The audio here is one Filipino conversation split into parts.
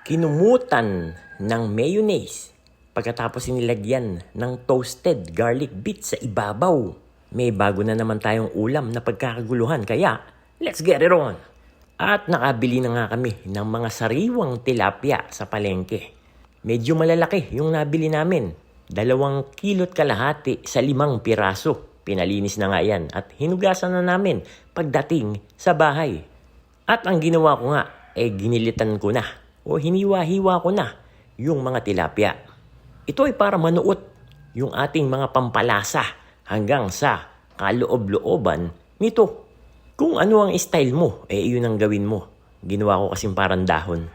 kinumutan ng mayonnaise pagkatapos inilagyan ng toasted garlic bits sa ibabaw. May bago na naman tayong ulam na pagkakaguluhan kaya let's get it on! At nakabili na nga kami ng mga sariwang tilapia sa palengke. Medyo malalaki yung nabili namin. Dalawang kilot kalahati sa limang piraso. Pinalinis na nga yan at hinugasan na namin pagdating sa bahay. At ang ginawa ko nga, eh ginilitan ko na o hiniwa-hiwa ko na yung mga tilapia. Ito ay para manuot yung ating mga pampalasa hanggang sa kaloob-looban nito. Kung ano ang style mo, eh yun ang gawin mo. Ginawa ko kasing parang dahon.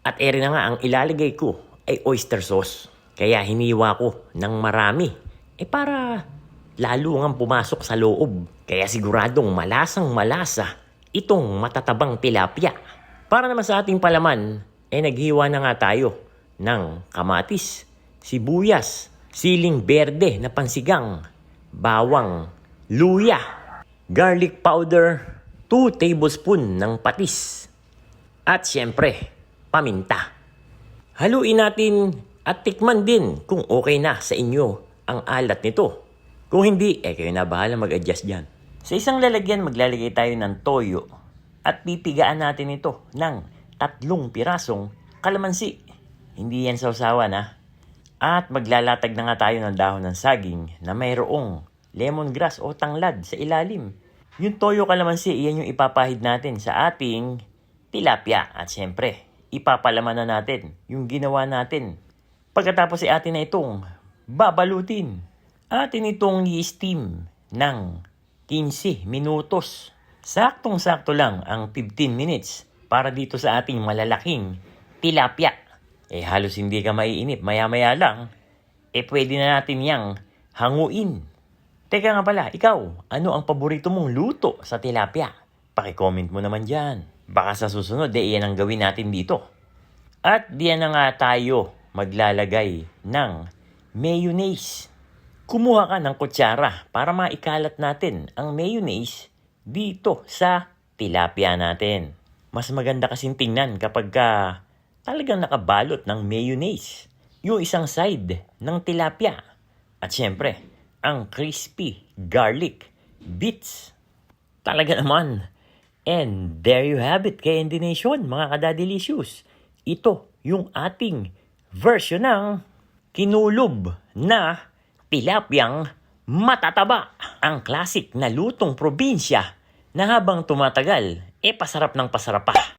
At ere na nga, ang ilalagay ko ay oyster sauce. Kaya hiniwa ko ng marami. Eh para lalo nga pumasok sa loob. Kaya siguradong malasang malasa itong matatabang tilapia. Para naman sa ating palaman, eh naghiwa na nga tayo ng kamatis, sibuyas, siling berde na pansigang, bawang, luya, garlic powder, 2 tablespoon ng patis, at syempre, paminta. Haluin natin at tikman din kung okay na sa inyo ang alat nito. Kung hindi, eh kayo na bahala mag-adjust dyan. Sa isang lalagyan, maglalagay tayo ng toyo at pipigaan natin ito ng tatlong pirasong kalamansi. Hindi yan sausawan ha. At maglalatag na nga tayo ng dahon ng saging na mayroong lemongrass o tanglad sa ilalim. Yung toyo kalamansi, iyan yung ipapahid natin sa ating tilapia. At syempre, ipapalaman na natin yung ginawa natin. Pagkatapos ay atin na itong babalutin. Atin itong i-steam ng 15 minutos. Saktong-sakto lang ang 15 minutes para dito sa ating malalaking tilapia. Eh halos hindi ka maiinip, maya-maya lang, eh pwede na natin yang hanguin. Teka nga pala, ikaw, ano ang paborito mong luto sa tilapia? Pakicomment mo naman dyan. Baka sa susunod, eh iyan ang gawin natin dito. At diyan na nga tayo maglalagay ng mayonnaise. Kumuha ka ng kutsara para maikalat natin ang mayonnaise dito sa tilapia natin. Mas maganda kasing tingnan kapag ka talagang nakabalot ng mayonnaise yung isang side ng tilapia. At syempre, ang crispy garlic bits. Talaga naman. And there you have it, kay Nation, mga kadadilicious. Ito yung ating version ng kinulob na tilapyang matataba. Ang classic na lutong probinsya na habang tumatagal, e pasarap ng pasarap pa.